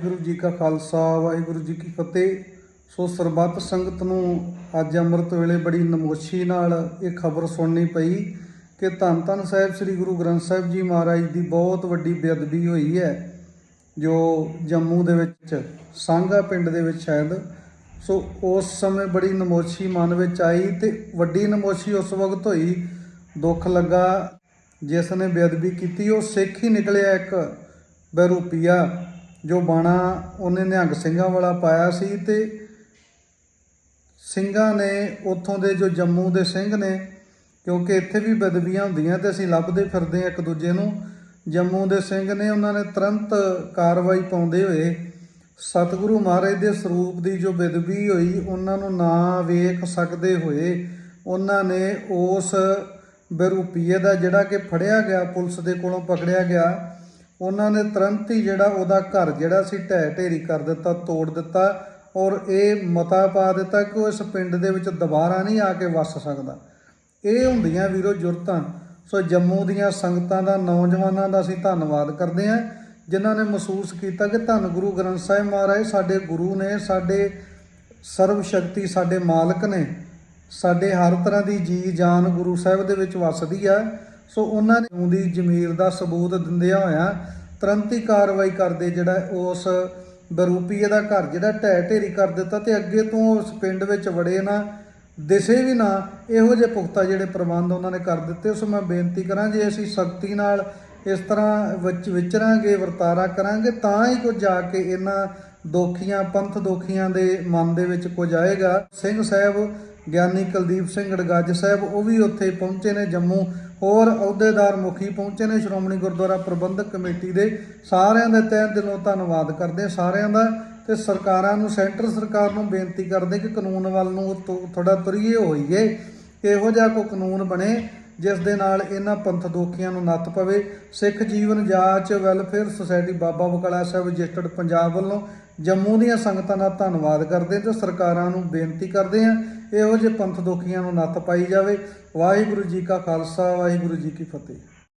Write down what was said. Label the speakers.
Speaker 1: ਵਾਹਿਗੁਰੂ ਜੀ ਕਾ ਖਾਲਸਾ, ਵਾਹਿਗੁਰੂ ਜੀ ਕੀ ਫਤਿਹ। ਸੋ ਸਰਬੱਤ ਸੰਗਤ ਨੂੰ ਅੱਜ ਅੰਮ੍ਰਿਤ ਵੇਲੇ ਬੜੀ ਨਮੋਸ਼ੀ ਨਾਲ ਇਹ ਖਬਰ ਸੁਣਨੀ ਪਈ ਕਿ ਧੰਨ ਧੰਨ ਸਾਹਿਬ ਸ੍ਰੀ ਗੁਰੂ ਗ੍ਰੰਥ ਸਾਹਿਬ ਜੀ ਮਹਾਰਾਜ ਦੀ ਬਹੁਤ ਵੱਡੀ ਬੇਅਦਬੀ ਹੋਈ ਹੈ, ਜੋ ਜੰਮੂ ਦੇ ਵਿੱਚ ਸਾਂਗਾ ਪਿੰਡ ਦੇ ਵਿੱਚ ਸ਼ਾਇਦ। ਸੋ ਉਸ ਸਮੇਂ ਬੜੀ ਨਮੋਸ਼ੀ ਮਨ ਵਿੱਚ ਆਈ ਤੇ ਵੱਡੀ ਨਮੋਸ਼ੀ ਉਸ ਵਕਤ ਹੋਈ। ਦੁੱਖ ਲੱਗਾ, ਜਿਸ ਨੇ ਬੇਅਦਬੀ ਕੀਤੀ, ਉਹ ਸਿੱਖ ਹੀ ਨਿਕਲਿਆ ਇੱਕ ਬਹਿਰੂਪੀਆ ਜੋ ਬਾਣਾ ਉਹਨੇ ਨਿਹੰਗ ਸਿੰਘਾਂ ਵਾਲਾ ਪਾਇਆ ਸੀ ਤੇ ਸਿੰਘਾਂ ਨੇ ਉੱਥੋਂ ਦੇ ਜੋ ਜੰਮੂ ਦੇ ਸਿੰਘ ਨੇ, ਕਿਉਂਕਿ ਇੱਥੇ ਵੀ ਬਦਬੀਆਂ ਹੁੰਦੀਆਂ ਤੇ ਅਸੀਂ ਲੱਭਦੇ ਫਿਰਦੇ ਹਾਂ ਇੱਕ ਦੂਜੇ ਨੂੰ, ਜੰਮੂ ਦੇ ਸਿੰਘ ਨੇ ਉਹਨਾਂ ਨੇ ਤੁਰੰਤ ਕਾਰਵਾਈ ਪਾਉਂਦੇ ਹੋਏ ਸਤਿਗੁਰੂ ਮਹਾਰਾਜ ਦੇ ਸਰੂਪ ਦੀ ਜੋ ਬੇਦਬੀ ਹੋਈ, ਉਹਨਾਂ ਨੂੰ ਨਾ ਵੇਖ ਸਕਦੇ ਹੋਏ, ਉਹਨਾਂ ਨੇ ਉਸ ਬਰੂਪੀਏ ਦਾ ਜਿਹੜਾ ਕਿ ਫੜਿਆ ਗਿਆ, ਪੁਲਿਸ ਦੇ ਕੋਲੋਂ ਪਕੜਿਆ ਗਿਆ ਉਹਨਾਂ ਨੇ ਤੁਰੰਤ ਹੀ ਜਿਹੜਾ ਉਹਦਾ ਘਰ ਜਿਹੜਾ ਸੀ ਢਹਿ ਢੇਰੀ ਕਰ ਦਿੱਤਾ, ਤੋੜ ਦਿੱਤਾ ਔਰ ਇਹ ਮਤਾ ਪਾ ਦਿੱਤਾ ਕਿ ਉਹ ਇਸ ਪਿੰਡ ਦੇ ਵਿੱਚ ਦੁਬਾਰਾ ਨਹੀਂ ਆ ਕੇ ਵਸ ਸਕਦਾ। ਇਹ ਹੁੰਦੀਆਂ ਵੀਰੋ ਜੁਰਤਾਂ। ਸੋ ਜੰਮੂ ਦੀਆਂ ਸੰਗਤਾਂ ਦਾ, ਨੌਜਵਾਨਾਂ ਦਾ ਅਸੀਂ ਧੰਨਵਾਦ ਕਰਦੇ ਹਾਂ, ਜਿਨ੍ਹਾਂ ਨੇ ਮਹਿਸੂਸ ਕੀਤਾ ਕਿ ਧੰਨ ਗੁਰੂ ਗ੍ਰੰਥ ਸਾਹਿਬ ਮਹਾਰਾਜ ਸਾਡੇ ਗੁਰੂ ਨੇ, ਸਾਡੇ ਸਰਵ ਸ਼ਕਤੀ ਸਾਡੇ ਮਾਲਕ ਨੇ, ਸਾਡੇ ਹਰ ਤਰ੍ਹਾਂ ਦੀ ਜੀ ਜਾਨ ਗੁਰੂ ਸਾਹਿਬ ਦੇ ਵਿੱਚ ਵਸਦੀ ਆ। ਸੋ ਉਹਨਾਂ ਨੇ ਉਹਦੀ ਜ਼ਮੀਰ ਦਾ ਸਬੂਤ ਦਿੰਦਿਆਂ ਹੋਇਆਂ ਤੁਰੰਤ ਹੀ ਕਾਰਵਾਈ ਕਰਦੇ ਜਿਹੜਾ ਉਸ ਬਰੂਪੀਏ ਦਾ ਘਰ, ਜਿਹੜਾ ਢਹਿ ਢੇਰੀ ਕਰ ਦਿੱਤਾ ਤੇ ਅੱਗੇ ਤੋਂ ਉਸ ਪਿੰਡ ਵਿੱਚ ਵੜੇ ਨਾ, ਦਿਸੇ ਵੀ ਨਾ, ਇਹੋ ਜਿਹੇ ਪੁਖਤਾ ਜਿਹੜੇ ਪ੍ਰਬੰਧ ਉਹਨਾਂ ਨੇ ਕਰ ਦਿੱਤੇ। ਸੋ ਮੈਂ ਬੇਨਤੀ ਕਰਾਂ ਜੇ ਅਸੀਂ ਸਖਤੀ ਨਾਲ ਇਸ ਤਰ੍ਹਾਂ ਵਿੱਚ ਵਿਚਰਾਂਗੇ, ਵਰਤਾਰਾ ਕਰਾਂਗੇ, ਤਾਂ ਹੀ ਕੁਝ ਜਾ ਕੇ ਇਹਨਾਂ ਦੋਖੀਆਂ, ਪੰਥ ਦੋਖੀਆਂ ਦੇ ਮਨ ਦੇ ਵਿੱਚ ਕੁਝ ਆਏਗਾ। ਸਿੰਘ ਸਾਹਿਬ ਗਿਆਨੀ ਕੁਲਦੀਪ ਸਿੰਘ ਗੜਗੱਜ ਸਾਹਿਬ ਉਹ ਵੀ ਉੱਥੇ ਪਹੁੰਚੇ ਨੇ ਜੰਮੂ। ਹੋਰ ਅਹੁਦੇਦਾਰ ਮੁਖੀ ਪਹੁੰਚੇ ਨੇ ਸ਼੍ਰੋਮਣੀ ਗੁਰਦੁਆਰਾ ਪ੍ਰਬੰਧਕ ਕਮੇਟੀ ਦੇ। ਸਾਰਿਆਂ ਦੇ ਤਹਿ ਦਿਲੋਂ ਧੰਨਵਾਦ ਕਰਦੇ ਸਾਰਿਆਂ ਦਾ ਤੇ ਸਰਕਾਰਾਂ ਨੂੰ, ਸੈਂਟਰ ਸਰਕਾਰ ਨੂੰ ਬੇਨਤੀ ਕਰਦੇ ਕਿ ਕਾਨੂੰਨ ਵੱਲ ਨੂੰ ਥੋ- ਥੋੜਾ ਤੁਰੀਏ ਹੋਈਏ। ਇਹੋ ਜਿਹਾ ਕੋਈ ਕਾਨੂੰਨ ਬਣੇ ਜਿਸ ਦੇ ਨਾਲ ਇਹਨਾਂ ਪੰਥ ਦੋਖੀਆਂ ਨੂੰ ਨੱਥ ਪਵੇ। Sikh Jeevan Janch welfare society Baba Bakala Sahib registered Punjab ਵੱਲੋਂ ਜੰਮੂ ਦੀਆਂ ਸੰਗਤਾਂ ਦਾ ਧੰਨਵਾਦ ਕਰਦੇ ਤੇ ਸਰਕਾਰਾਂ ਨੂੰ ਬੇਨਤੀ ਕਰਦੇ ਹਾਂ ਇਹੋ ਜਿਹੇ ਪੰਥ ਦੋਖੀਆਂ ਨੂੰ ਨੱਥ ਪਾਈ ਜਾਵੇ। ਵਾਹਿਗੁਰੂ ਜੀ ਕਾ ਖਾਲਸਾ, ਵਾਹਿਗੁਰੂ ਜੀ ਕੀ ਫਤਿਹ।